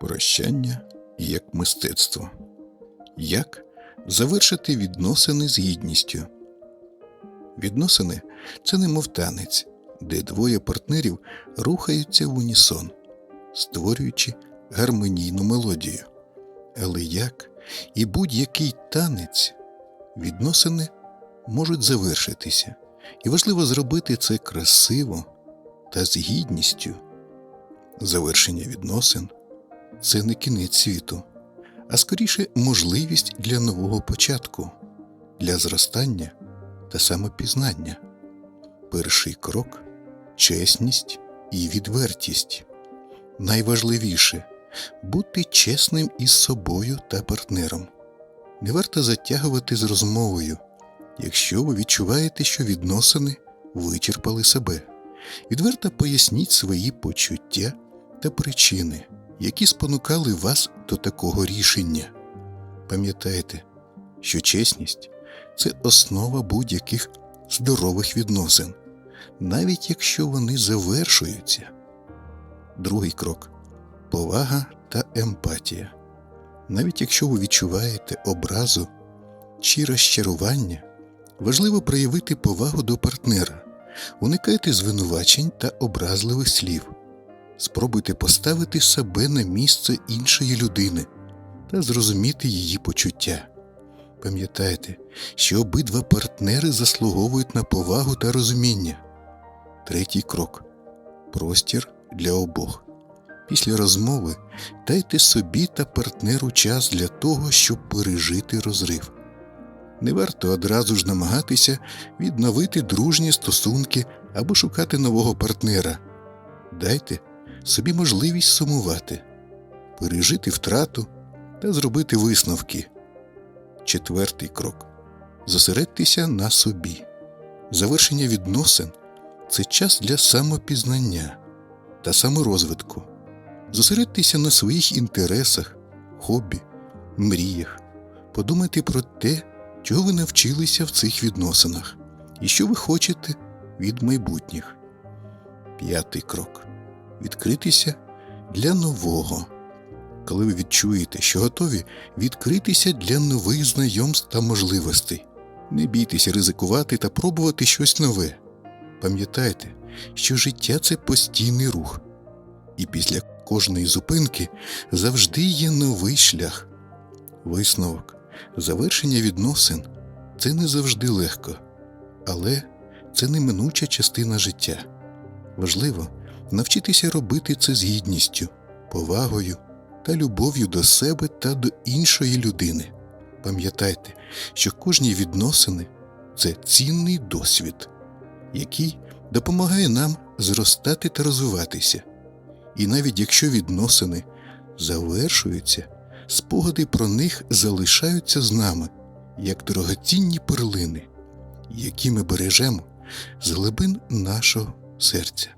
Прощання як мистецтво. Як завершити відносини з гідністю? Відносини це немов танець, де двоє партнерів рухаються в унісон, створюючи гармонійну мелодію. Але як і будь-який танець, відносини можуть завершитися, і важливо зробити це красиво та з гідністю. Завершення відносин це не кінець світу, а скоріше можливість для нового початку, для зростання та самопізнання. Перший крок чесність і відвертість. Найважливіше бути чесним із собою та партнером. Не варто затягувати з розмовою, якщо ви відчуваєте, що відносини вичерпали себе. Відверто поясніть свої почуття та причини, які спонукали вас до такого рішення. Пам'ятайте, що чесність це основа будь-яких здорових відносин, навіть якщо вони завершуються. Другий крок повага та емпатія. Навіть якщо ви відчуваєте образу чи розчарування, важливо проявити повагу до партнера, уникайте звинувачень та образливих слів. Спробуйте поставити себе на місце іншої людини та зрозуміти її почуття. Пам'ятайте, що обидва партнери заслуговують на повагу та розуміння. Третій крок простір для обох. Після розмови дайте собі та партнеру час для того, щоб пережити розрив. Не варто одразу ж намагатися відновити дружні стосунки або шукати нового партнера. Дайте собі можливість сумувати, пережити втрату та зробити висновки. Четвертий крок зосередьтеся на собі. Завершення відносин це час для самопізнання та саморозвитку. Зосередьтеся на своїх інтересах, хобі, мріях. Подумайте про те, чого ви навчилися в цих відносинах і що ви хочете від майбутніх. П'ятий крок відкритися для нового. Коли ви відчуєте, що готові відкритися для нових знайомств та можливостей, не бійтеся ризикувати та пробувати щось нове. Пам'ятайте, що життя це постійний рух, і після кожної зупинки завжди є новий шлях. Висновок, завершення відносин це не завжди легко, але це неминуча частина життя. Важливо навчитися робити це з гідністю, повагою та любов'ю до себе та до іншої людини. Пам'ятайте, що кожні відносини це цінний досвід, який допомагає нам зростати та розвиватися. І навіть якщо відносини завершуються, спогади про них залишаються з нами, як дорогоцінні перлини, які ми бережемо з глибин нашого серця.